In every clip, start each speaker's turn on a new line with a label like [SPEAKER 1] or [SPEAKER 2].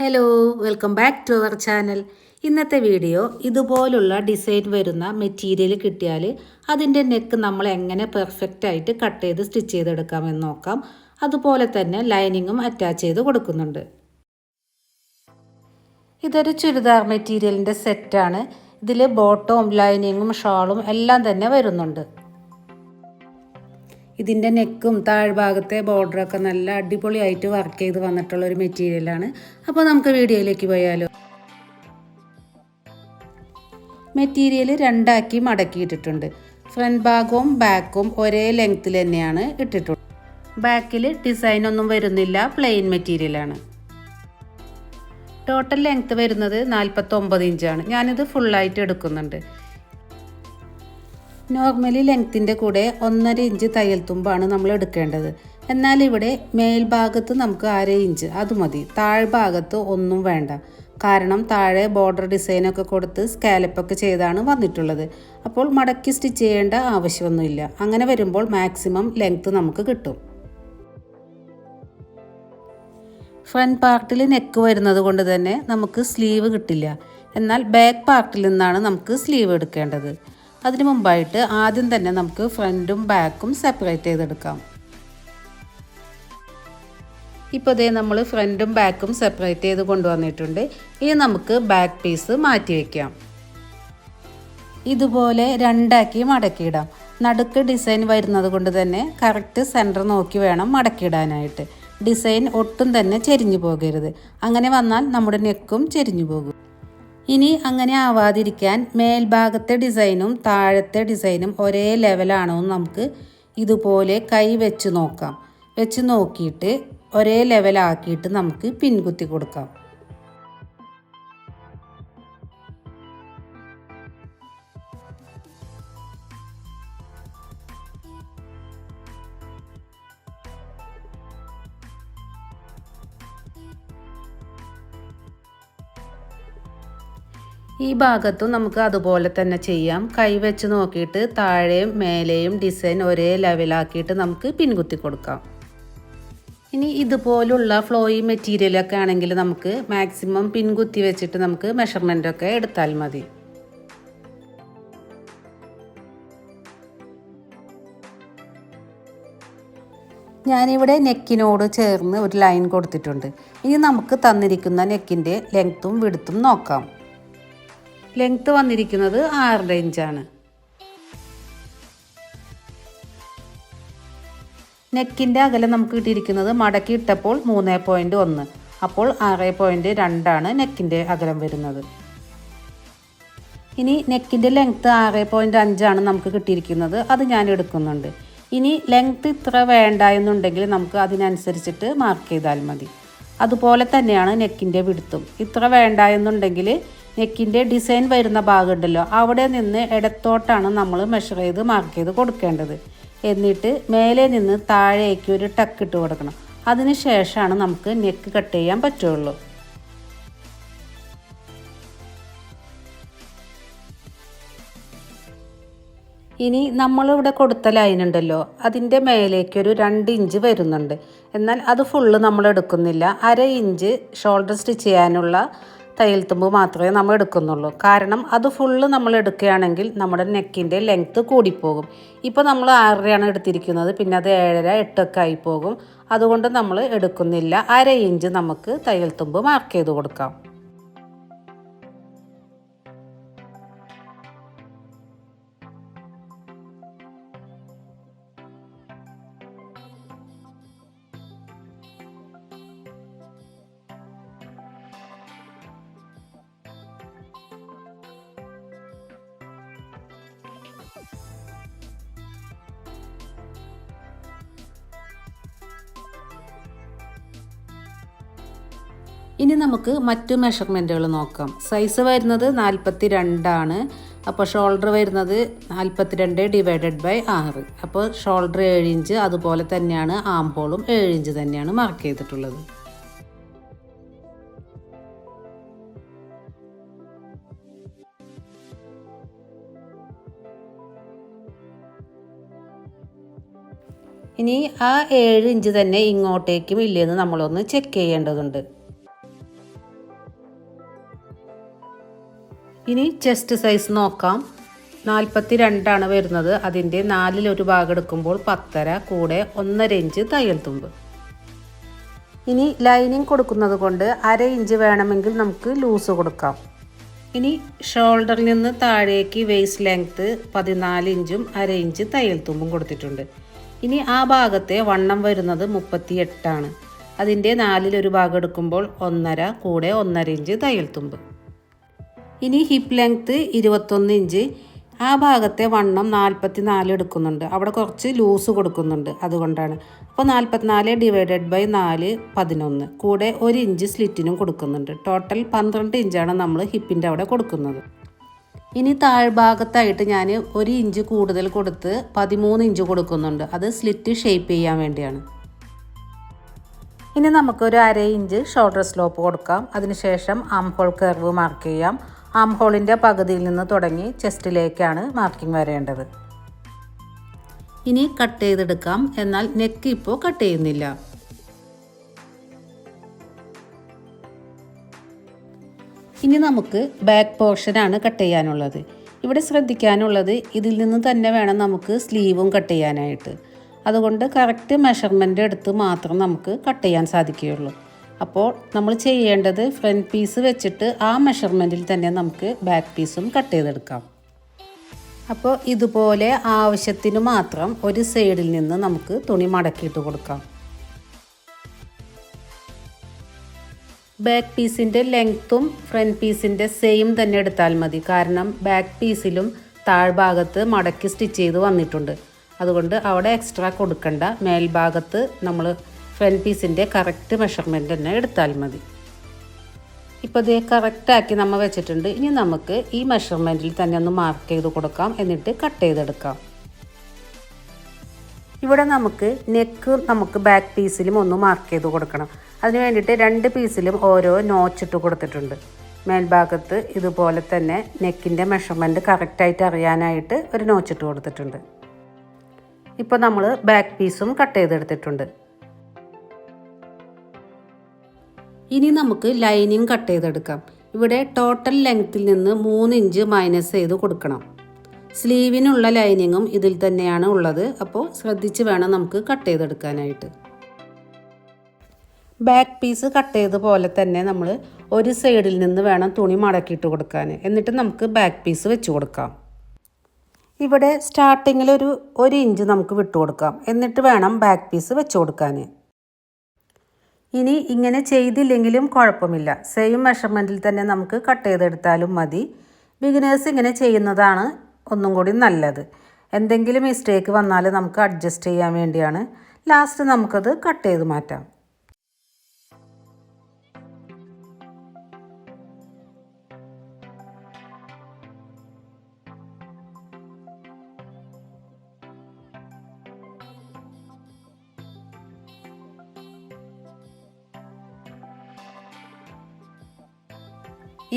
[SPEAKER 1] Hello welcome back to our channel ഇന്നത്തെ video ഇതുപോലുള്ള design വരുന്ന മെറ്റീരിയൽ കിട്ടിയാൽ അതിന്റെ നെക്ക് നമ്മൾ എങ്ങനെ പെർഫെക്റ്റ് ആയിട്ട് കട്ട് ചെയ്ത് സ്റ്റിച്ച് ചെയ്തെടുക്കാമെന്ന് നോക്കാം. അതുപോലെ തന്നെ ലൈനിങ്ങും അറ്റാച്ച് ചെയ്ത് കൊടുക്കുന്നുണ്ട്. ഇതൊരു ചുരിദാർ മെറ്റീരിയലിന്റെ സെറ്റാണ് ഇതിൽ ബോട്ടവും ലൈനിങ്ങും ഷാളും എല്ലാം തന്നെ വരുന്നുണ്ട്. ഇതിന്റെ നെക്കും താഴ്ഭാഗത്തെ ബോർഡറൊക്കെ നല്ല അടിപൊളിയായിട്ട് വർക്ക് ചെയ്ത് വന്നിട്ടുള്ള ഒരു മെറ്റീരിയലാണ് അപ്പോൾ നമുക്ക് വീഡിയോയിലേക്ക് പോയാലോ. മെറ്റീരിയൽ രണ്ടാക്കി മടക്കിയിട്ടിട്ടുണ്ട്. ഫ്രണ്ട് ഭാഗവും ബാക്കും ഒരേ ലെങ്ത്തിൽ തന്നെയാണ് ഇട്ടിട്ടുള്ളത്. ബാക്കിൽ ഡിസൈൻ ഒന്നും വരുന്നില്ല പ്ലെയിൻ മെറ്റീരിയലാണ് ടോട്ടൽ ലെങ്ത്ത് വരുന്നത് നാൽപ്പത്തൊമ്പത് ഇഞ്ചാണ് ഞാനിത് ഫുള്ളായിട്ട് എടുക്കുന്നുണ്ട്. നോർമലി ലെങ്ത്തിന്റെ കൂടെ ഒന്നര ഇഞ്ച് തയ്യൽ തുമ്പാണ് നമ്മൾ എടുക്കേണ്ടത്. എന്നാൽ ഇവിടെ മേൽഭാഗത്ത് നമുക്ക് അര ഇഞ്ച് അത് മതി. താഴ്ഭാഗത്ത് ഒന്നും വേണ്ട. കാരണം താഴെ ബോർഡർ ഡിസൈനൊക്കെ കൊടുത്ത് സ്കാലപ്പൊക്കെ ചെയ്താണ് വന്നിട്ടുള്ളത്. അപ്പോൾ മടക്കി സ്റ്റിച്ച് ചെയ്യേണ്ട ആവശ്യമൊന്നുമില്ല. അങ്ങനെ വരുമ്പോൾ മാക്സിമം ലെങ്ത്ത് നമുക്ക് കിട്ടും. ഫ്രണ്ട് പാർട്ടിൽ നെക്ക് വരുന്നത് കൊണ്ട് തന്നെ നമുക്ക് സ്ലീവ് കിട്ടില്ല. എന്നാൽ ബാക്ക് പാർട്ടിൽ നിന്നാണ് നമുക്ക് സ്ലീവ് എടുക്കേണ്ടത്. അതിനു മുമ്പായിട്ട് ആദ്യം തന്നെ നമുക്ക് ഫ്രണ്ടും ബാക്കും സെപ്പറേറ്റ് ചെയ്തെടുക്കാം. ഇപ്പോൾ ഇതേ നമ്മൾ ഫ്രണ്ടും ബാക്കും സെപ്പറേറ്റ് ചെയ്ത് കൊണ്ടുവന്നിട്ടുണ്ട്. ഇനി നമുക്ക് ബാക്ക് പീസ് മാറ്റി വയ്ക്കാം ഇതുപോലെ രണ്ടാക്കി മടക്കിയിടാം. നടുക്ക് ഡിസൈൻ വരുന്നത് കൊണ്ട് തന്നെ കറക്റ്റ് സെന്റർ നോക്കി വേണം മടക്കിയിടാനായിട്ട്. ഡിസൈൻ ഒട്ടും തന്നെ ചെരിഞ്ഞു പോകരുത്. അങ്ങനെ വന്നാൽ നമ്മുടെ നെക്കും ചെരിഞ്ഞു പോകും. ഇനി അങ്ങനെ ആവാതിരിക്കാൻ മേൽഭാഗത്തെ ഡിസൈനും താഴത്തെ ഡിസൈനും ഒരേ ലെവലാണോ എന്ന് നമുക്ക് ഇതുപോലെ കൈ വെച്ച് നോക്കാം. വെച്ച് നോക്കിയിട്ട് ഒരേ ലെവലാക്കിയിട്ട് നമുക്ക് പിൻകുത്തി കൊടുക്കാം. ഈ ഭാഗത്തും നമുക്ക് അതുപോലെ തന്നെ ചെയ്യാം. കൈ വെച്ച് നോക്കിയിട്ട് താഴെയും മേലെയും ഡിസൈൻ ഒരേ ലെവലാക്കിയിട്ട് നമുക്ക് പിൻകുത്തി കൊടുക്കാം. ഇനി ഇതുപോലുള്ള ഫ്ലോയി മെറ്റീരിയലൊക്കെ ആണെങ്കിൽ നമുക്ക് മാക്സിമം പിൻകുത്തി വെച്ചിട്ട് നമുക്ക് മെഷർമെന്റൊക്കെ എടുത്താൽ മതി. ഞാനിവിടെ നെക്കിനോട് ചേർന്ന് ഒരു ലൈൻ കൊടുത്തിട്ടുണ്ട്. ഇനി നമുക്ക് തന്നിരിക്കുന്ന നെക്കിന്റെ ലെങ്ത്തും വിടുത്തും നോക്കാം. ലെങ്ത്ത് വന്നിരിക്കുന്നത് ആറര ഇഞ്ചാണ്. നെക്കിന്റെ അകലം നമുക്ക് കിട്ടിയിരിക്കുന്നത് മടക്കി ഇട്ടപ്പോൾ മൂന്ന് പോയിന്റ് ഒന്ന്. അപ്പോൾ ആറ് പോയിന്റ് രണ്ടാണ് നെക്കിന്റെ അകലം വരുന്നത്. ഇനി നെക്കിന്റെ ലെങ്ത്ത് ആറ് പോയിന്റ് അഞ്ചാണ് നമുക്ക് കിട്ടിയിരിക്കുന്നത്. അത് ഞാൻ എടുക്കുന്നുണ്ട്. ഇനി ലെങ്ത്ത് ഇത്ര വേണ്ട എന്നുണ്ടെങ്കിൽ നമുക്ക് അതിനനുസരിച്ചിട്ട് മാർക്ക് ചെയ്താൽ മതി. അതുപോലെ തന്നെയാണ് നെക്കിന്റെ വിടുത്തും. ഇത്ര വേണ്ട എന്നുണ്ടെങ്കിൽ നെക്കിന്റെ ഡിസൈൻ വരുന്ന ഭാഗമുണ്ടല്ലോ. അവിടെ നിന്ന് ഇടത്തോട്ടാണ് നമ്മൾ മെഷർ ചെയ്ത് മാർക്ക് ചെയ്ത് കൊടുക്കേണ്ടത്. എന്നിട്ട് മേലെ നിന്ന് താഴേക്ക് ഒരു ടക്ക് ഇട്ട് കൊടുക്കണം. അതിന് ശേഷമാണ് നമുക്ക് നെക്ക് കട്ട് ചെയ്യാൻ പറ്റുള്ളൂ. ഇനി നമ്മളിവിടെ കൊടുത്ത ലൈൻ ഉണ്ടല്ലോ. അതിന്റെ മേലേക്ക് ഒരു രണ്ട് ഇഞ്ച് വരുന്നുണ്ട്. എന്നാൽ അത് ഫുള്ള് നമ്മൾ എടുക്കുന്നില്ല. അര ഇഞ്ച് ഷോൾഡർ സ്റ്റിച്ച് ചെയ്യാനുള്ള തയ്യൽ തുമ്പ് മാത്രമേ നമ്മൾ എടുക്കുന്നുള്ളൂ. കാരണം അത് ഫുള്ള് നമ്മൾ എടുക്കുകയാണെങ്കിൽ നമ്മുടെ നെക്കിന്റെ ലെങ്ത്ത് കൂടിപ്പോകും. ഇപ്പോൾ നമ്മൾ ആറരയാണ് എടുത്തിരിക്കുന്നത്. പിന്നെ അത് ഏഴര എട്ടൊക്കെ ആയി പോകും അതുകൊണ്ട് നമ്മൾ എടുക്കുന്നില്ല. അര ഇഞ്ച് നമുക്ക് തയ്യൽ തുമ്പ് മാർക്ക് ചെയ്ത് കൊടുക്കാം. ഇനി നമുക്ക് മറ്റു മെഷർമെന്റുകൾ നോക്കാം. സൈസ് വരുന്നത് നാൽപ്പത്തി രണ്ടാണ് അപ്പോൾ ഷോൾഡർ വരുന്നത് നാൽപ്പത്തിരണ്ട് ഡിവൈഡഡ് ബൈ ആറ്. അപ്പോൾ ഷോൾഡർ ഏഴ് ഇഞ്ച് അതുപോലെ തന്നെയാണ് ആം ഹോളും ഏഴ് ഇഞ്ച് തന്നെയാണ് മാർക്ക് ചെയ്തിട്ടുള്ളത്. ഇനി ആ ഏഴ് ഇഞ്ച് തന്നെ ഇങ്ങോട്ടേക്കും ഇല്ലെന്ന് നമ്മളൊന്ന് ചെക്ക് ചെയ്യേണ്ടതുണ്ട്. ഇനി ചെസ്റ്റ് സൈസ് നോക്കാം. നാൽപ്പത്തി രണ്ടാണ് വരുന്നത്. അതിന്റെ നാലിലൊരു ഭാഗം എടുക്കുമ്പോൾ പത്തര കൂടെ ഒന്നര ഇഞ്ച് തയ്യൽ തുമ്പ്. ഇനി ലൈനിങ് കൊടുക്കുന്നത് കൊണ്ട് അര ഇഞ്ച് വേണമെങ്കിൽ നമുക്ക് ലൂസ് കൊടുക്കാം. ഇനി ഷോൾഡറിൽ നിന്ന് താഴേക്ക് വേസ്റ്റ് ലെങ്ത്ത് പതിനാല് ഇഞ്ചും അര ഇഞ്ച് തയ്യൽ തുമ്പും കൊടുത്തിട്ടുണ്ട്. ഇനി ആ ഭാഗത്തെ വണ്ണം വരുന്നത് മുപ്പത്തി എട്ടാണ് അതിന്റെ നാലിലൊരു ഭാഗം എടുക്കുമ്പോൾ ഒന്നര കൂടെ ഒന്നര ഇഞ്ച് തയ്യൽ തുമ്പ്. ഇനി ഹിപ്പ് ലെങ്ത്ത് ഇരുപത്തൊന്ന് ഇഞ്ച് ആ ഭാഗത്തെ വണ്ണം നാൽപ്പത്തി നാല് എടുക്കുന്നുണ്ട്. അവിടെ കുറച്ച് ലൂസ് കൊടുക്കുന്നുണ്ട് അതുകൊണ്ടാണ്. അപ്പോൾ നാൽപ്പത്തിനാല് ഡിവൈഡഡ് ബൈ നാല് പതിനൊന്ന്. കൂടെ ഒരു ഇഞ്ച് സ്ലിറ്റിനും കൊടുക്കുന്നുണ്ട്. ടോട്ടൽ പന്ത്രണ്ട് ഇഞ്ചാണ് നമ്മൾ ഹിപ്പിന്റെ അവിടെ കൊടുക്കുന്നത്. ഇനി താഴ്ഭാഗത്തായിട്ട് ഞാൻ ഒരു ഇഞ്ച് കൂടുതൽ കൊടുത്ത് പതിമൂന്ന് ഇഞ്ച് കൊടുക്കുന്നുണ്ട്. അത് സ്ലിറ്റ് ഷേപ്പ് ചെയ്യാൻ വേണ്ടിയാണ്. ഇനി നമുക്കൊരു അര ഇഞ്ച് ഷോൾഡർ സ്ലോപ്പ് കൊടുക്കാം. അതിനുശേഷം ആം ഹോൾ കർവ് മാർക്ക് ചെയ്യാം. ആം ഹോളിന്റെ പകുതിയിൽ നിന്ന് തുടങ്ങി ചെസ്റ്റിലേക്കാണ് മാർക്കിംഗ് വരേണ്ടത്. ഇനി കട്ട് ചെയ്തെടുക്കാം. എന്നാൽ നെക്ക് ഇപ്പോൾ കട്ട് ചെയ്യുന്നില്ല. ഇനി നമുക്ക് ബാക്ക് പോർഷനാണ് കട്ട് ചെയ്യാനുള്ളത്. ഇവിടെ ശ്രദ്ധിക്കാനുള്ളത് ഇതിൽ നിന്ന് തന്നെ വേണം നമുക്ക് സ്ലീവും കട്ട് ചെയ്യാനായിട്ട്. അതുകൊണ്ട് കറക്റ്റ് മെഷർമെന്റ് എടുത്ത് മാത്രം നമുക്ക് കട്ട് ചെയ്യാൻ സാധിക്കുകയുള്ളൂ. അപ്പോൾ നമ്മൾ ചെയ്യേണ്ടത് ഫ്രണ്ട് പീസ് വെച്ചിട്ട് ആ മെഷർമെന്റിൽ തന്നെ നമുക്ക് ബാക്ക് പീസും കട്ട് ചെയ്തെടുക്കാം. അപ്പോൾ ഇതുപോലെ ആവശ്യത്തിന് മാത്രം ഒരു സൈഡിൽ നിന്ന് നമുക്ക് തുണി മടക്കിയിട്ട് കൊടുക്കാം. ബാക്ക് പീസിന്റെ ലെങ്ത്തും ഫ്രണ്ട് പീസിന്റെ സെയിം തന്നെ എടുത്താൽ മതി. കാരണം ബാക്ക് പീസിലും താഴ്ഭാഗത്ത് മടക്കി സ്റ്റിച്ച് ചെയ്ത് വന്നിട്ടുണ്ട്. അതുകൊണ്ട് അവിടെ എക്സ്ട്രാ കൊടുക്കണ്ട. മേൽഭാഗത്ത് നമ്മൾ ഫ്രണ്ട് പീസിന്റെ കറക്റ്റ് മെഷർമെന്റ് തന്നെ എടുത്താൽ മതി. ഇപ്പോൾ ഇത് കറക്റ്റാക്കി നമ്മൾ വെച്ചിട്ടുണ്ട്. ഇനി നമുക്ക് ഈ മെഷർമെന്റിൽ തന്നെ ഒന്ന് മാർക്ക് ചെയ്ത് കൊടുക്കാം. എന്നിട്ട് കട്ട് ചെയ്തെടുക്കാം. ഇവിടെ നമുക്ക് നെക്ക് നമുക്ക് ബാക്ക് പീസിലും ഒന്ന് മാർക്ക് ചെയ്ത് കൊടുക്കണം. അതിന് വേണ്ടിയിട്ട് രണ്ട് പീസിലും ഓരോ നോച്ചിട്ട് കൊടുത്തിട്ടുണ്ട്. മേൽഭാഗത്ത് ഇതുപോലെ തന്നെ നെക്കിന്റെ മെഷർമെന്റ് കറക്റ്റായിട്ട് അറിയാനായിട്ട് ഒരു നോച്ചിട്ട് കൊടുത്തിട്ടുണ്ട്. ഇപ്പോൾ നമ്മൾ ബാക്ക് പീസും കട്ട് ചെയ്തെടുത്തിട്ടുണ്ട്. ഇനി നമുക്ക് ലൈനിങ് കട്ട് ചെയ്തെടുക്കാം. ഇവിടെ ടോട്ടൽ ലെങ്ത്തിൽ നിന്ന് മൂന്ന് ഇഞ്ച് മൈനസ് ചെയ്ത് കൊടുക്കണം. സ്ലീവിനുള്ള ലൈനിങ്ങും ഇതിൽ തന്നെയാണ് ഉള്ളത്. അപ്പോൾ ശ്രദ്ധിച്ച് വേണം നമുക്ക് കട്ട് ചെയ്തെടുക്കാനായിട്ട്. ബാക്ക് പീസ് കട്ട് ചെയ്ത പോലെ തന്നെ നമ്മൾ ഒരു സൈഡിൽ നിന്ന് വേണം തുണി മടക്കിയിട്ട് കൊടുക്കാൻ. എന്നിട്ട് നമുക്ക് ബാക്ക് പീസ് വെച്ച് കൊടുക്കാം. ഇവിടെ സ്റ്റാർട്ടിങ്ങിൽ ഒരു ഒരു ഇഞ്ച് നമുക്ക് വിട്ടു കൊടുക്കാം. എന്നിട്ട് വേണം ബാക്ക് പീസ് വെച്ച് കൊടുക്കാൻ. ഇനി ഇങ്ങനെ ചെയ്തില്ലെങ്കിലും കുഴപ്പമില്ല. സെയിം മെഷർമെന്റിൽ തന്നെ നമുക്ക് കട്ട് ചെയ്തെടുത്താലും മതി. ബിഗിനേഴ്സ് ഇങ്ങനെ ചെയ്യുന്നതാണ് ഒന്നും കൂടി നല്ലത്. എന്തെങ്കിലും മിസ്റ്റേക്ക് വന്നാൽ നമുക്ക് അഡ്ജസ്റ്റ് ചെയ്യാൻ വേണ്ടിയാണ്. ലാസ്റ്റ് നമുക്കത് കട്ട് ചെയ്ത് മാറ്റാം.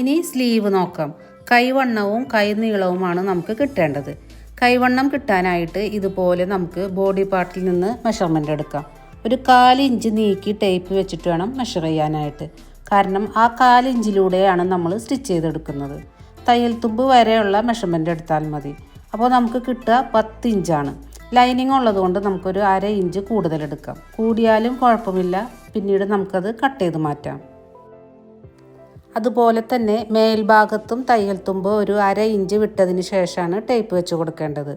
[SPEAKER 1] ഇനി സ്ലീവ് നോക്കാം. കൈവണ്ണവും കൈനീളവുമാണ് നമുക്ക് കിട്ടേണ്ടത്. കൈവണ്ണം കിട്ടാനായിട്ട് ഇതുപോലെ നമുക്ക് ബോഡി പാർട്ടിൽ നിന്ന് മെഷർമെന്റ് എടുക്കാം. ഒരു കാലിഞ്ച് നീക്കി ടേപ്പ് വെച്ചിട്ട് വേണം മെഷർ ചെയ്യാനായിട്ട്. കാരണം ആ കാലിഞ്ചിലൂടെയാണ് നമ്മൾ സ്റ്റിച്ച് ചെയ്തെടുക്കുന്നത്. തയ്യൽ തുമ്പ് വരെയുള്ള മെഷർമെന്റ് എടുത്താൽ മതി. അപ്പോൾ നമുക്ക് കിട്ടുക പത്ത് ഇഞ്ചാണ്. ലൈനിങ് ഉള്ളതുകൊണ്ട് നമുക്കൊരു അര ഇഞ്ച് കൂടുതൽ എടുക്കാം. കൂടിയാലും കുഴപ്പമില്ല. പിന്നീട് നമുക്കത് കട്ട് ചെയ്ത് മാറ്റാം. അതുപോലെ തന്നെ മേൽഭാഗത്തും തയ്യൽ തുമ്പ് ഒരു അര ഇഞ്ച് വിട്ടതിന് ശേഷമാണ് ടേപ്പ് വെച്ച് കൊടുക്കേണ്ടത്.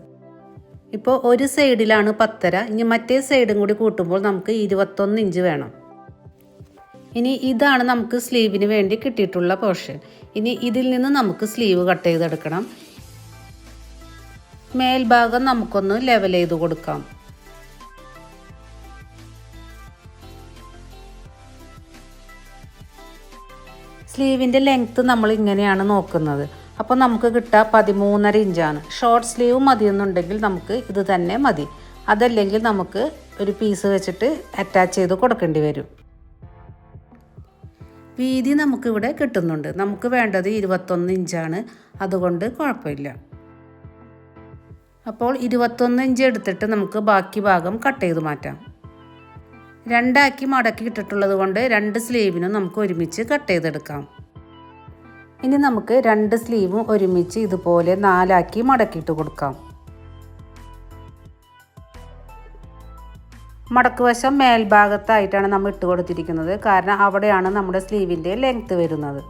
[SPEAKER 1] ഇപ്പോൾ ഒരു സൈഡിലാണ് പത്തര. ഇനി മറ്റേ സൈഡും കൂടി കൂട്ടുമ്പോൾ നമുക്ക് ഇരുപത്തൊന്ന് ഇഞ്ച് വേണം. ഇനി ഇതാണ് നമുക്ക് സ്ലീവിന് വേണ്ടി കിട്ടിയിട്ടുള്ള പോർഷൻ. ഇനി ഇതിൽ നിന്ന് നമുക്ക് സ്ലീവ് കട്ട് ചെയ്തെടുക്കണം. മേൽഭാഗം നമുക്കൊന്ന് ലെവൽ ചെയ്ത് കൊടുക്കാം. സ്ലീവിന്റെ ലെങ്ത്ത് നമ്മൾ ഇങ്ങനെയാണ് നോക്കുന്നത്. അപ്പോൾ നമുക്ക് കിട്ടുക പതിമൂന്നര ഇഞ്ചാണ്. ഷോർട്ട് സ്ലീവ് മതിയെന്നുണ്ടെങ്കിൽ നമുക്ക് ഇത് തന്നെ മതി. അതല്ലെങ്കിൽ നമുക്ക് ഒരു പീസ് വെച്ചിട്ട് അറ്റാച്ച് ചെയ്ത് കൊടുക്കേണ്ടി വരും. വീതി നമുക്കിവിടെ കിട്ടുന്നുണ്ട്. നമുക്ക് വേണ്ടത് ഇരുപത്തൊന്ന് ഇഞ്ചാണ്. അതുകൊണ്ട് കുഴപ്പമില്ല. അപ്പോൾ ഇരുപത്തൊന്ന് ഇഞ്ച് എടുത്തിട്ട് നമുക്ക് ബാക്കി ഭാഗം കട്ട് ചെയ്ത് മാറ്റാം. രണ്ടാക്കി മടക്കി ഇട്ടിട്ടുള്ളത് കൊണ്ട് രണ്ട് സ്ലീവിനും നമുക്ക് ഒരുമിച്ച് കട്ട് ചെയ്തെടുക്കാം. ഇനി നമുക്ക് രണ്ട് സ്ലീവും ഒരുമിച്ച് ഇതുപോലെ നാലാക്കി മടക്കിയിട്ട് കൊടുക്കാം. മടക്ക് വശം മേൽഭാഗത്തായിട്ടാണ് നമ്മൾ ഇട്ട് കൊടുത്തിരിക്കുന്നത്. കാരണം അവിടെയാണ് നമ്മുടെ സ്ലീവിന്റെ ലെങ്ത്ത് വരുന്നത്.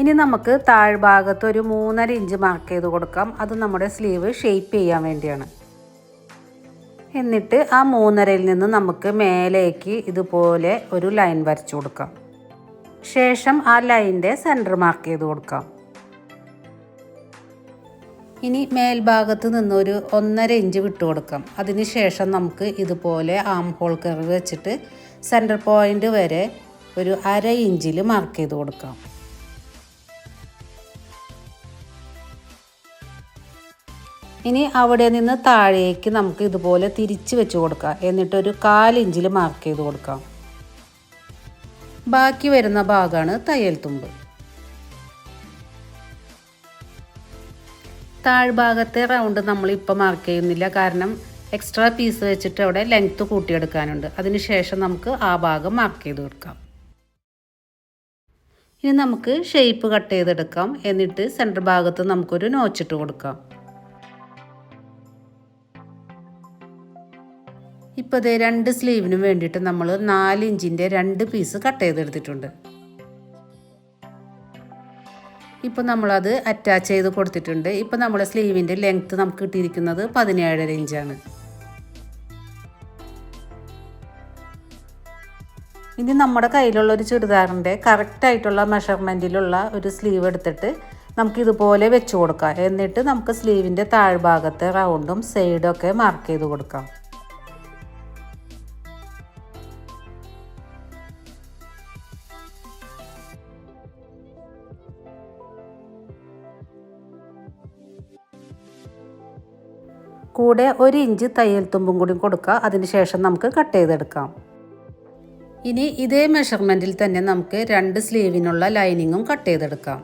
[SPEAKER 1] ഇനി നമുക്ക് താഴ്ഭാഗത്ത് ഒരു മൂന്നര ഇഞ്ച് മാർക്ക് ചെയ്ത് കൊടുക്കാം. അത് നമ്മുടെ സ്ലീവ് ഷെയ്പ്പ് ചെയ്യാൻ വേണ്ടിയാണ്. എന്നിട്ട് ആ മൂന്നരയിൽ നിന്ന് നമുക്ക് മേലേക്ക് ഇതുപോലെ ഒരു ലൈൻ വരച്ചു കൊടുക്കാം. ശേഷം ആ ലൈന്റെ സെന്റർ മാർക്ക് ചെയ്ത് കൊടുക്കാം. ഇനി മേൽഭാഗത്ത് നിന്ന് ഒരു ഒന്നര ഇഞ്ച് വിട്ടു കൊടുക്കാം. അതിന് ശേഷം നമുക്ക് ഇതുപോലെ ആം ഹോൾ കറി വെച്ചിട്ട് സെന്റർ പോയിന്റ് വരെ ഒരു അര ഇഞ്ചിൽ മാർക്ക് ചെയ്ത് കൊടുക്കാം. ഇനി അവിടെ നിന്ന് താഴേക്ക് നമുക്ക് ഇതുപോലെ തിരിച്ച് വെച്ച് കൊടുക്കാം. എന്നിട്ടൊരു കാലിഞ്ചിൽ മാർക്ക് ചെയ്ത് കൊടുക്കാം. ബാക്കി വരുന്ന ഭാഗമാണ് തയ്യൽ തുമ്പ്. താഴ്ഭാഗത്തെ റൗണ്ട് നമ്മൾ ഇപ്പോൾ മാർക്ക് ചെയ്യുന്നില്ല. കാരണം എക്സ്ട്രാ പീസ് വെച്ചിട്ട് അവിടെ ലെങ്ത്ത് കൂട്ടിയെടുക്കാനുണ്ട്. അതിനുശേഷം നമുക്ക് ആ ഭാഗം മാർക്ക് ചെയ്ത് കൊടുക്കാം. ഇനി നമുക്ക് ഷേപ്പ് കട്ട് ചെയ്തെടുക്കാം. എന്നിട്ട് സെന്റർ ഭാഗത്ത് നമുക്കൊരു നോച്ചിട്ട് കൊടുക്കാം. ഇപ്പോൾ ഇതേ രണ്ട് സ്ലീവിനും വേണ്ടിയിട്ട് നമ്മൾ നാലിഞ്ചിന്റെ രണ്ട് പീസ് കട്ട് ചെയ്തെടുത്തിട്ടുണ്ട്. ഇപ്പോൾ നമ്മളത് അറ്റാച്ച് ചെയ്ത് കൊടുത്തിട്ടുണ്ട്. ഇപ്പോൾ നമ്മുടെ സ്ലീവിന്റെ ലെങ്ത്ത് നമുക്ക് കിട്ടിയിരിക്കുന്നത് പതിനേഴര ഇഞ്ചാണ്. ഇനി നമ്മുടെ കയ്യിലുള്ള ഒരു ചുരിദാറിന്റെ കറക്റ്റായിട്ടുള്ള മെഷർമെന്റിലുള്ള ഒരു സ്ലീവ് എടുത്തിട്ട് നമുക്ക് ഇതുപോലെ വെച്ച് കൊടുക്കാം. എന്നിട്ട് നമുക്ക് സ്ലീവിന്റെ താഴ്ഭാഗത്തെ റൗണ്ടും സൈഡും ഒക്കെ മാർക്ക് ചെയ്ത് കൊടുക്കാം. കൂടെ ഒരു ഇഞ്ച് തയ്യൽ തുമ്പും കൂടി കൊടുക്കുക. അതിനുശേഷം നമുക്ക് കട്ട് ചെയ്തെടുക്കാം. ഇനി ഇതേ മെഷർമെന്റിൽ തന്നെ നമുക്ക് രണ്ട് സ്ലീവിനുള്ള ലൈനിങ്ങും കട്ട് ചെയ്തെടുക്കാം.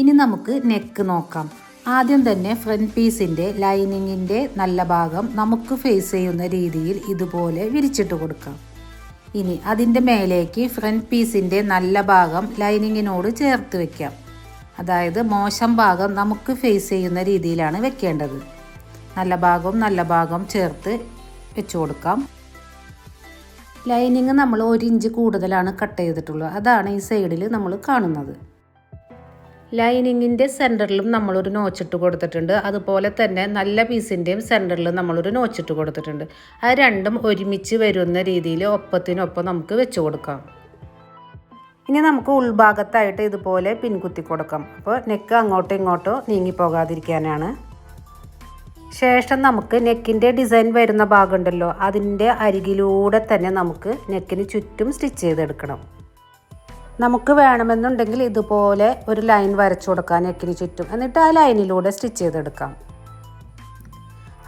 [SPEAKER 1] ഇനി നമുക്ക് നെക്ക് നോക്കാം. ആദ്യം തന്നെ ഫ്രണ്ട് പീസിന്റെ ലൈനിങ്ങിന്റെ നല്ല ഭാഗം നമുക്ക് ഫേസ് ചെയ്യുന്ന രീതിയിൽ ഇതുപോലെ വിരിച്ചിട്ട് കൊടുക്കാം. ഇനി അതിന്റെ മേലേക്ക് ഫ്രണ്ട് പീസിന്റെ നല്ല ഭാഗം ലൈനിങ്ങിനോട് ചേർത്ത് വെക്കാം. അതായത് മോശം ഭാഗം നമുക്ക് ഫേസ് ചെയ്യുന്ന രീതിയിലാണ് വെക്കേണ്ടത്. നല്ല ഭാഗവും നല്ല ഭാഗം ചേർത്ത് വെച്ച് കൊടുക്കാം. ലൈനിങ് നമ്മൾ ഒരു ഇഞ്ച് കൂടുതലാണ് കട്ട് ചെയ്തിട്ടുള്ളത്. അതാണ് ഈ സൈഡിൽ നമ്മൾ കാണുന്നത്. ലൈനിങ്ങിന്റെ സെന്ററിലും നമ്മളൊരു നോച്ചിട്ട് കൊടുത്തിട്ടുണ്ട്. അതുപോലെ തന്നെ നല്ല പീസിന്റെയും സെന്ററിൽ നമ്മളൊരു നോച്ചിട്ട് കൊടുത്തിട്ടുണ്ട്. ആ രണ്ടും ഒരുമിച്ച് വരുന്ന രീതിയിൽ ഒപ്പത്തിനൊപ്പം നമുക്ക് വെച്ച് കൊടുക്കാം. ഇനി നമുക്ക് ഉൾഭാഗത്തായിട്ട് ഇതുപോലെ പിൻകുത്തി കൊടുക്കാം. അപ്പോൾ നെക്ക് അങ്ങോട്ടും ഇങ്ങോട്ടോ നീങ്ങിപ്പോകാതിരിക്കാനാണ് ശേഷം നമുക്ക് നെക്കിന്റെ ഡിസൈൻ വരുന്ന ഭാഗമുണ്ടല്ലോ അതിന്റെ അരികിലൂടെ തന്നെ നമുക്ക് നെക്കിന് ചുറ്റും സ്റ്റിച്ച് ചെയ്തെടുക്കണം. നമുക്ക് വേണമെന്നുണ്ടെങ്കിൽ ഇതുപോലെ ഒരു ലൈൻ വരച്ചു കൊടുക്കാം നെക്കിന് ചുറ്റും. എന്നിട്ട് ആ ലൈനിലൂടെ സ്റ്റിച്ച് ചെയ്തെടുക്കാം.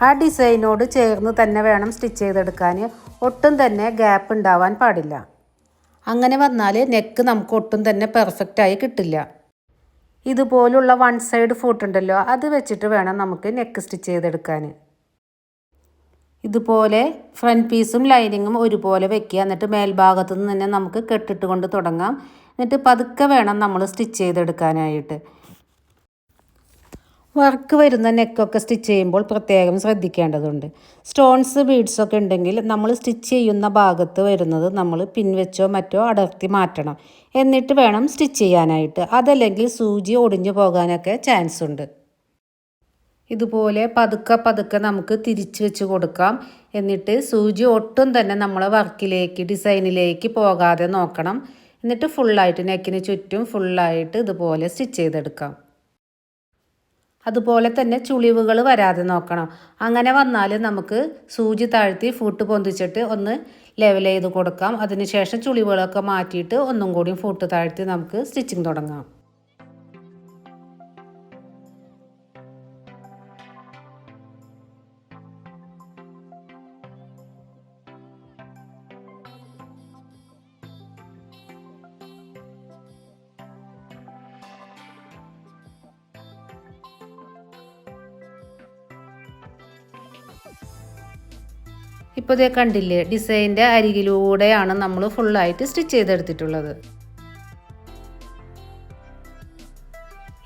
[SPEAKER 1] ആ ഡിസൈനോട് ചേർന്ന് തന്നെ വേണം സ്റ്റിച്ച് ചെയ്തെടുക്കാൻ. ഒട്ടും തന്നെ ഗ്യാപ്പ് ഉണ്ടാവാൻ പാടില്ല. അങ്ങനെ വന്നാൽ നെക്ക് നമുക്ക് ഒട്ടും തന്നെ പെർഫെക്റ്റായി കിട്ടില്ല. ഇതുപോലുള്ള വൺ സൈഡ് ഫോട്ട് ഉണ്ടല്ലോ അത് വെച്ചിട്ട് വേണം നമുക്ക് നെക്ക് സ്റ്റിച്ച് ചെയ്തെടുക്കാൻ ഇതുപോലെ ഫ്രണ്ട് പീസും ലൈനിങ്ങും ഒരുപോലെ വെക്കുക. എന്നിട്ട് മേൽഭാഗത്തു നിന്ന് തന്നെ നമുക്ക് കെട്ടിട്ട് കൊണ്ട് തുടങ്ങാം. എന്നിട്ട് പതുക്കെ വേണം നമ്മൾ സ്റ്റിച്ച് ചെയ്തെടുക്കാനായിട്ട്. വർക്ക് വരുന്ന നെക്കൊക്കെ സ്റ്റിച്ച് ചെയ്യുമ്പോൾ പ്രത്യേകം ശ്രദ്ധിക്കേണ്ടതുണ്ട്. സ്റ്റോൺസ് ബീഡ്സ് ഒക്കെ ഉണ്ടെങ്കിൽ നമ്മൾ സ്റ്റിച്ച് ചെയ്യുന്ന ഭാഗത്ത് വരുന്നത് നമ്മൾ പിൻവെച്ചോ മറ്റോ അടർത്തി മാറ്റണം. എന്നിട്ട് വേണം സ്റ്റിച്ച് ചെയ്യാനായിട്ട്. അതല്ലെങ്കിൽ സൂചി ഒടിഞ്ഞു പോകാനൊക്കെ ചാൻസ് ഉണ്ട്. ഇതുപോലെ പതുക്കെ പതുക്കെ നമുക്ക് തിരിച്ച് വെച്ച് കൊടുക്കാം. എന്നിട്ട് സൂചി ഒട്ടും തന്നെ നമ്മളെ വർക്കിലേക്ക് ഡിസൈനിലേക്ക് പോകാതെ നോക്കണം. എന്നിട്ട് ഫുള്ളായിട്ട് നെക്കിന് ചുറ്റും ഫുള്ളായിട്ട് ഇതുപോലെ സ്റ്റിച്ച് ചെയ്തെടുക്കാം. അതുപോലെ തന്നെ ചുളിവുകൾ വരാതെ നോക്കണം. അങ്ങനെ വന്നാൽ നമുക്ക് സൂചി താഴ്ത്തി ഫുട്ട് പൊന്തിച്ചിട്ട് ഒന്ന് ലെവൽ ചെയ്ത് കൊടുക്കാം. അതിനുശേഷം ചുളിവുകളൊക്കെ മാറ്റിയിട്ട് ഒന്നും കൂടി ഫുട്ട് താഴ്ത്തി നമുക്ക് സ്റ്റിച്ചിങ് തുടങ്ങാം. ഇപ്പോൾ ഇതേ കണ്ടില്ലേ ഡിസൈന്റെ അരികിലൂടെയാണ് നമ്മൾ ഫുള്ളായിട്ട് സ്റ്റിച്ച് ചെയ്തെടുത്തിട്ടുള്ളത്.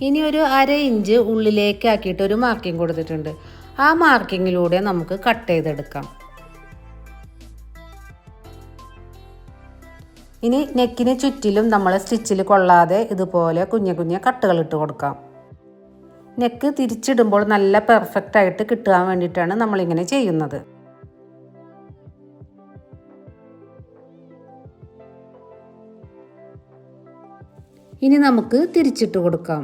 [SPEAKER 1] ഇനി ഒരു അര ഇഞ്ച് ഉള്ളിലേക്കാക്കിയിട്ട് ഒരു മാർക്കിംഗ് കൊടുത്തിട്ടുണ്ട്. ആ മാർക്കിങ്ങിലൂടെ നമുക്ക് കട്ട് ചെയ്തെടുക്കാം. ഇനി നെക്കിന് ചുറ്റിലും നമ്മൾ സ്റ്റിച്ചിൽ കൊള്ളാതെ ഇതുപോലെ കുഞ്ഞു കുഞ്ഞു കട്ടുകൾ ഇട്ട് കൊടുക്കാം. നെക്ക് തിരിച്ചിടുമ്പോൾ നല്ല പെർഫെക്റ്റ് ആയിട്ട് കിട്ടാൻ വേണ്ടിയിട്ടാണ് നമ്മളിങ്ങനെ ചെയ്യുന്നത്. ഇനി നമുക്ക് തിരിച്ചിട്ട് കൊടുക്കാം.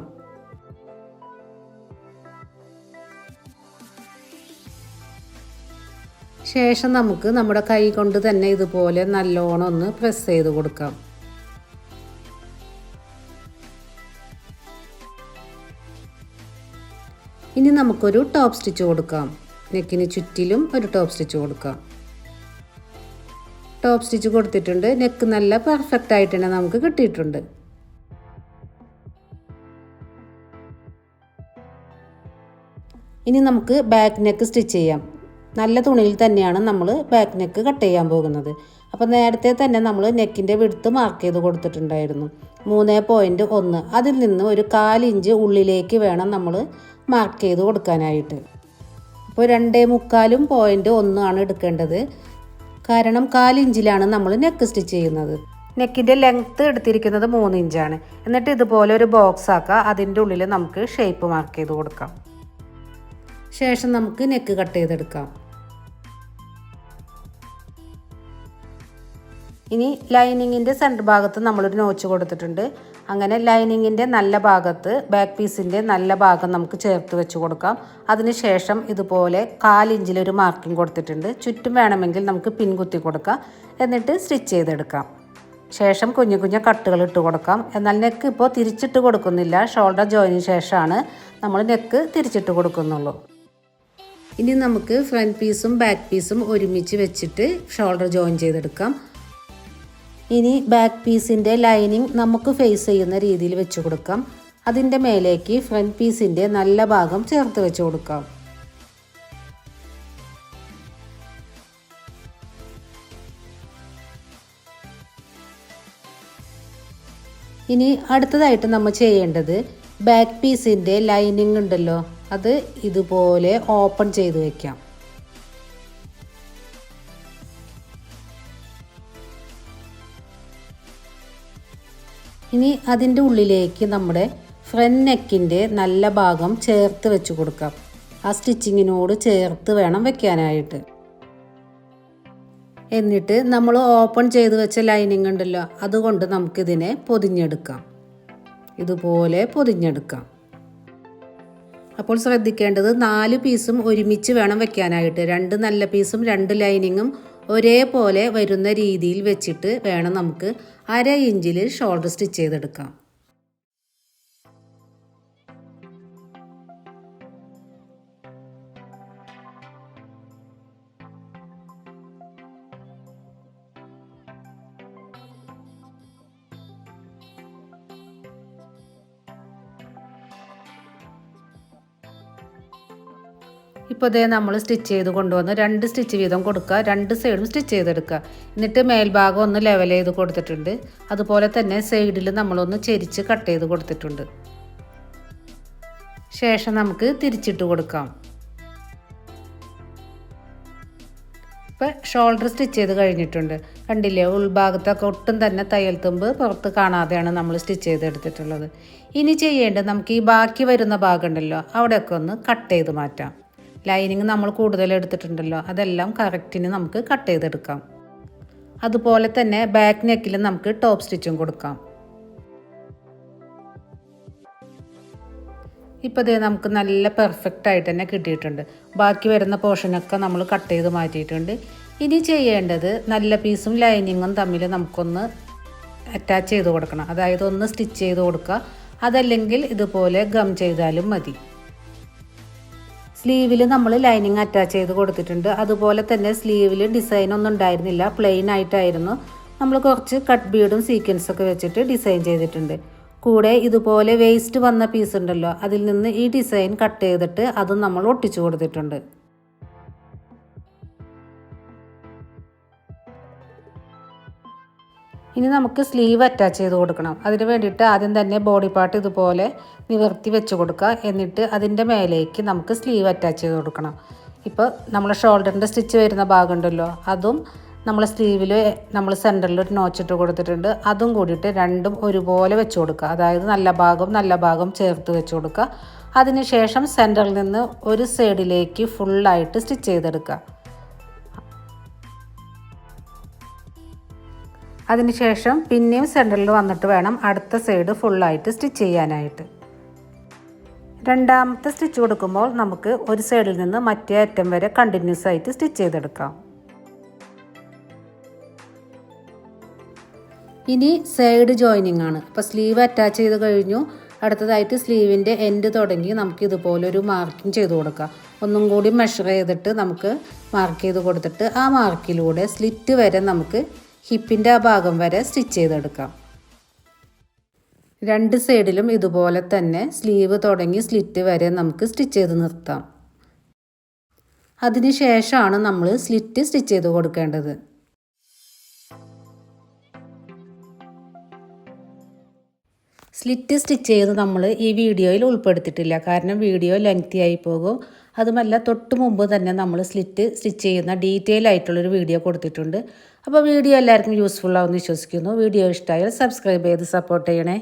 [SPEAKER 1] ശേഷം നമുക്ക് നമ്മുടെ കൈ കൊണ്ട് തന്നെ ഇതുപോലെ നല്ലോണം ഒന്ന് പ്രസ് ചെയ്ത് കൊടുക്കാം. ഇനി നമുക്കൊരു ടോപ്പ് സ്റ്റിച്ച് കൊടുക്കാം. നെക്കിന് ചുറ്റിലും ഒരു ടോപ്പ് സ്റ്റിച്ച് കൊടുക്കാം. ടോപ്പ് സ്റ്റിച്ച് കൊടുത്തിട്ടുണ്ട്. നെക്ക് നല്ല പെർഫെക്റ്റ് ആയിട്ട് തന്നെ നമുക്ക് കിട്ടിയിട്ടുണ്ട്. ഇനി നമുക്ക് ബാക്ക് നെക്ക് സ്റ്റിച്ച് ചെയ്യാം. നല്ല തുണിയിൽ തന്നെയാണ് നമ്മൾ ബാക്ക് നെക്ക് കട്ട് ചെയ്യാൻ പോകുന്നത്. അപ്പോൾ നേരത്തെ തന്നെ നമ്മൾ നെക്കിന്റെ വിടുത്ത് മാർക്ക് ചെയ്ത് കൊടുത്തിട്ടുണ്ടായിരുന്നു. മൂന്ന് പോയിന്റ് ഒന്ന്. അതിൽ നിന്ന് ഒരു കാലിഞ്ച് ഉള്ളിലേക്ക് വേണം നമ്മൾ മാർക്ക് ചെയ്ത് കൊടുക്കാനായിട്ട്. അപ്പോൾ രണ്ടേ മുക്കാലും പോയിന്റ് ഒന്നാണ് എടുക്കേണ്ടത്. കാരണം കാലിഞ്ചിലാണ് നമ്മൾ നെക്ക് സ്റ്റിച്ച് ചെയ്യുന്നത്. നെക്കിന്റെ ലെങ്ത്ത് എടുത്തിരിക്കുന്നത് മൂന്ന് ഇഞ്ചാണ്. എന്നിട്ട് ഇതുപോലെ ഒരു ബോക്സ് ആക്കുക അതിന്റെ ഉള്ളിൽ നമുക്ക് ഷേപ്പ് മാർക്ക് ചെയ്ത് കൊടുക്കാം. ശേഷം നമുക്ക് നെക്ക് കട്ട് ചെയ്തെടുക്കാം. ഇനി ലൈനിങ്ങിന്റെ സെന്റർ ഭാഗത്ത് നമ്മളൊരു നോച്ച് കൊടുത്തിട്ടുണ്ട്. അങ്ങനെ ലൈനിങ്ങിന്റെ നല്ല ഭാഗത്ത് ബാക്ക് പീസിന്റെ നല്ല ഭാഗം നമുക്ക് ചേർത്ത് വെച്ച് കൊടുക്കാം. അതിനുശേഷം ഇതുപോലെ കാലിഞ്ചിലൊരു മാർക്കിംഗ് കൊടുത്തിട്ടുണ്ട്. ചുറ്റും വേണമെങ്കിൽ നമുക്ക് പിൻ കുത്തി കൊടുക്കാം. എന്നിട്ട് സ്റ്റിച്ച് ചെയ്തെടുക്കാം. ശേഷം കുഞ്ഞു കുഞ്ഞു കട്ടുകൾ ഇട്ട് കൊടുക്കാം. എന്നാൽ നെക്ക് ഇപ്പോൾ തിരിച്ചിട്ട് കൊടുക്കുന്നില്ല. ഷോൾഡർ ജോയിന് ശേഷമാണ് നമ്മൾ നെക്ക് തിരിച്ചിട്ട് കൊടുക്കുന്നുള്ളൂ. ഇനി നമുക്ക് ഫ്രണ്ട് പീസും ബാക്ക് പീസും ഒരുമിച്ച് വെച്ചിട്ട് ഷോൾഡർ ജോയിൻ ചെയ്തെടുക്കാം. ഇനി ബാക്ക് പീസിന്റെ ലൈനിങ് നമുക്ക് ഫേസ് ചെയ്യുന്ന രീതിയിൽ വെച്ച് കൊടുക്കാം. അതിന്റെ മേലേക്ക് ഫ്രണ്ട് പീസിന്റെ നല്ല ഭാഗം ചേർത്ത് വെച്ച് കൊടുക്കാം. ഇനി അടുത്തതായിട്ട് നമ്മൾ ചെയ്യേണ്ടത് ബാക്ക് പീസിന്റെ ലൈനിങ് ഉണ്ടല്ലോ. അത് ഇതുപോലെ ഓപ്പൺ ചെയ്ത് വയ്ക്കാം ഇനി അതിന്റെ ഉള്ളിലേക്ക് നമ്മുടെ ഫ്രണ്ട് നെക്കിന്റെ നല്ല ഭാഗം ചേർത്ത് വെച്ച് കൊടുക്കാം. ആ സ്റ്റിച്ചിങ്ങിനോട് ചേർത്ത് വേണം വെക്കാനായിട്ട്. എന്നിട്ട് നമ്മൾ ഓപ്പൺ ചെയ്ത് വെച്ച ലൈനിങ് ഉണ്ടല്ലോ അതുകൊണ്ട് നമുക്കിതിനെ പൊതിഞ്ഞെടുക്കാം. ഇതുപോലെ പൊതിഞ്ഞെടുക്കാം. അപ്പോൾ ശ്രദ്ധിക്കേണ്ടത് നാല് പീസും ഒരുമിച്ച് വേണം വെക്കാനായിട്ട്. രണ്ട് നല്ല പീസും രണ്ട് ലൈനിങ്ങും ഒരേപോലെ വരുന്ന രീതിയിൽ വെച്ചിട്ട് വേണം നമുക്ക് അര ഇഞ്ചിൽ ഷോൾഡർ സ്റ്റിച്ച് ചെയ്തെടുക്കാം. ഇപ്പോൾ ഇതേ നമ്മൾ സ്റ്റിച്ച് ചെയ്ത് കൊണ്ടുവന്ന്. രണ്ട് സ്റ്റിച്ച് വീതം കൊടുക്കുക. രണ്ട് സൈഡും സ്റ്റിച്ച് ചെയ്തെടുക്കുക. എന്നിട്ട് മേൽഭാഗം ഒന്ന് ലെവൽ ചെയ്ത് കൊടുത്തിട്ടുണ്ട്. അതുപോലെ തന്നെ സൈഡിൽ നമ്മളൊന്ന് ചെരിച്ച് കട്ട് ചെയ്ത് കൊടുത്തിട്ടുണ്ട്. ശേഷം നമുക്ക് തിരിച്ചിട്ട് കൊടുക്കാം. ഇപ്പോൾ ഷോൾഡർ സ്റ്റിച്ച് ചെയ്ത് കഴിഞ്ഞിട്ടുണ്ട്. കണ്ടില്ലേ? ഉൾഭാഗത്തൊക്കെ ഒട്ടും തന്നെ തയ്യൽ തുമ്പ് പുറത്ത് കാണാതെയാണ് നമ്മൾ സ്റ്റിച്ച് ചെയ്തെടുത്തിട്ടുള്ളത്. ഇനി ചെയ്യേണ്ടത് നമുക്ക് ഈ ബാക്കി വരുന്ന ഭാഗമുണ്ടല്ലോ അവിടെയൊക്കെ ഒന്ന് കട്ട് ചെയ്ത് മാറ്റാം. ലൈനിങ് നമ്മൾ കൂടുതൽ എടുത്തിട്ടുണ്ടല്ലോ. അതെല്ലാം കറക്റ്റിന് നമുക്ക് കട്ട് ചെയ്തെടുക്കാം. അതുപോലെ തന്നെ ബാക്ക് നെക്കിൽ നമുക്ക് ടോപ്പ് സ്റ്റിച്ചും കൊടുക്കാം. ഇപ്പോൾ ഇതേ നമുക്ക് നല്ല പെർഫെക്റ്റ് ആയിട്ട് തന്നെ കിട്ടിയിട്ടുണ്ട്. ബാക്കി വരുന്ന പോർഷനൊക്കെ നമ്മൾ കട്ട് ചെയ്ത് മാറ്റിയിട്ടുണ്ട്. ഇനി ചെയ്യേണ്ടത് നല്ല പീസും ലൈനിങ്ങും തമ്മിൽ നമുക്കൊന്ന് അറ്റാച്ച് ചെയ്ത് കൊടുക്കണം. അതായത് ഒന്ന് സ്റ്റിച്ച് ചെയ്ത് കൊടുക്കുക. അതല്ലെങ്കിൽ ഇതുപോലെ ഗം ചെയ്താലും മതി. സ്ലീവിൽ നമ്മൾ ലൈനിങ് അറ്റാച്ച് ചെയ്ത് കൊടുത്തിട്ടുണ്ട്. അതുപോലെ തന്നെ സ്ലീവിൽ ഡിസൈൻ ഒന്നും ഉണ്ടായിരുന്നില്ല. പ്ലെയിൻ ആയിട്ടായിരുന്നു. നമ്മൾ കുറച്ച് കട്ട് ബീഡും സീക്വൻസൊക്കെ വെച്ചിട്ട് ഡിസൈൻ ചെയ്തിട്ടുണ്ട്. കൂടെ ഇതുപോലെ വേസ്റ്റ് വന്ന പീസ് ഉണ്ടല്ലോ അതിൽ നിന്ന് ഈ ഡിസൈൻ കട്ട് ചെയ്തിട്ട് അതും നമ്മൾ ഒട്ടിച്ചു കൊടുത്തിട്ടുണ്ട്. ഇനി നമുക്ക് സ്ലീവ് അറ്റാച്ച് ചെയ്ത് കൊടുക്കണം. അതിന് വേണ്ടിയിട്ട് ആദ്യം തന്നെ ബോഡി പാർട്ട് ഇതുപോലെ നിവർത്തി വെച്ച് കൊടുക്കുക. എന്നിട്ട് അതിന്റെ മേലേക്ക് നമുക്ക് സ്ലീവ് അറ്റാച്ച് ചെയ്ത് കൊടുക്കണം. ഇപ്പോൾ നമ്മൾ ഷോൾഡറിന്റെ സ്റ്റിച്ച് വരുന്ന ഭാഗമുണ്ടല്ലോ അതും നമ്മൾ സ്ലീവിൽ നമ്മൾ സെന്ററിൽ ഒരു നോച്ചിട്ട് കൊടുത്തിട്ടുണ്ട്. അതും കൂടിയിട്ട് രണ്ടും ഒരുപോലെ വെച്ച് കൊടുക്കുക. അതായത് നല്ല ഭാഗം നല്ല ഭാഗം ചേർത്ത് വെച്ച് കൊടുക്കുക. അതിനുശേഷം സെന്ററിൽ നിന്ന് ഒരു സൈഡിലേക്ക് ഫുള്ളായിട്ട് സ്റ്റിച്ച് ചെയ്തെടുക്കുക. അതിനുശേഷം പിന്നെയും സെന്ററിൽ വന്നിട്ട് വേണം അടുത്ത സൈഡ് ഫുള്ളായിട്ട് സ്റ്റിച്ച് ചെയ്യാനായിട്ട്. രണ്ടാമത്തെ സ്റ്റിച്ച് കൊടുക്കുമ്പോൾ നമുക്ക് ഒരു സൈഡിൽ നിന്ന് മറ്റേ അറ്റം വരെ കണ്ടിന്യൂസ് ആയിട്ട് സ്റ്റിച്ച് ചെയ്തെടുക്കാം. ഇനി സൈഡ് ജോയിനിങ് ആണ്. അപ്പോൾ സ്ലീവ് അറ്റാച്ച് ചെയ്ത് കഴിഞ്ഞു. അടുത്തതായിട്ട് സ്ലീവിന്റെ എൻഡ് തുടങ്ങി നമുക്ക് ഇതുപോലെ ഒരു മാർക്കിംഗ് ചെയ്ത് കൊടുക്കാം. ഒന്നും കൂടി മെഷർ ചെയ്തിട്ട് നമുക്ക് മാർക്ക് ചെയ്ത് കൊടുത്തിട്ട് ആ മാർക്കിലൂടെ സ്ലിറ്റ് വരെ നമുക്ക് ഹിപ്പിന്റെ ആ ഭാഗം വരെ സ്റ്റിച്ച് ചെയ്തെടുക്കാം. രണ്ട് സൈഡിലും ഇതുപോലെ തന്നെ സ്ലീവ് തുടങ്ങി സ്ലിറ്റ് വരെ നമുക്ക് സ്റ്റിച്ച് ചെയ്ത് നിർത്താം. അതിനുശേഷമാണ് നമ്മൾ സ്ലിറ്റ് സ്റ്റിച്ച് ചെയ്ത് കൊടുക്കേണ്ടത്. സ്ലിറ്റ് സ്റ്റിച്ച് ചെയ്ത് നമ്മൾ ഈ വീഡിയോയിൽ ഉൾപ്പെടുത്തിയിട്ടില്ല. കാരണം വീഡിയോ ലെങ്തി ആയി പോകും. അതുമല്ല തൊട്ട് മുമ്പ് തന്നെ നമ്മൾ സ്ലിറ്റ് സ്റ്റിച്ച് ചെയ്യുന്ന ഡീറ്റെയിൽ ആയിട്ടുള്ളൊരു വീഡിയോ കൊടുത്തിട്ടുണ്ട്. അപ്പോൾ വീഡിയോ എല്ലാവർക്കും യൂസ്ഫുൾ ആവുമെന്ന് വിശ്വസിക്കുന്നു. വീഡിയോ ഇഷ്ടമായാൽ സബ്സ്ക്രൈബ് ചെയ്ത് സപ്പോർട്ട് ചെയ്യണേ.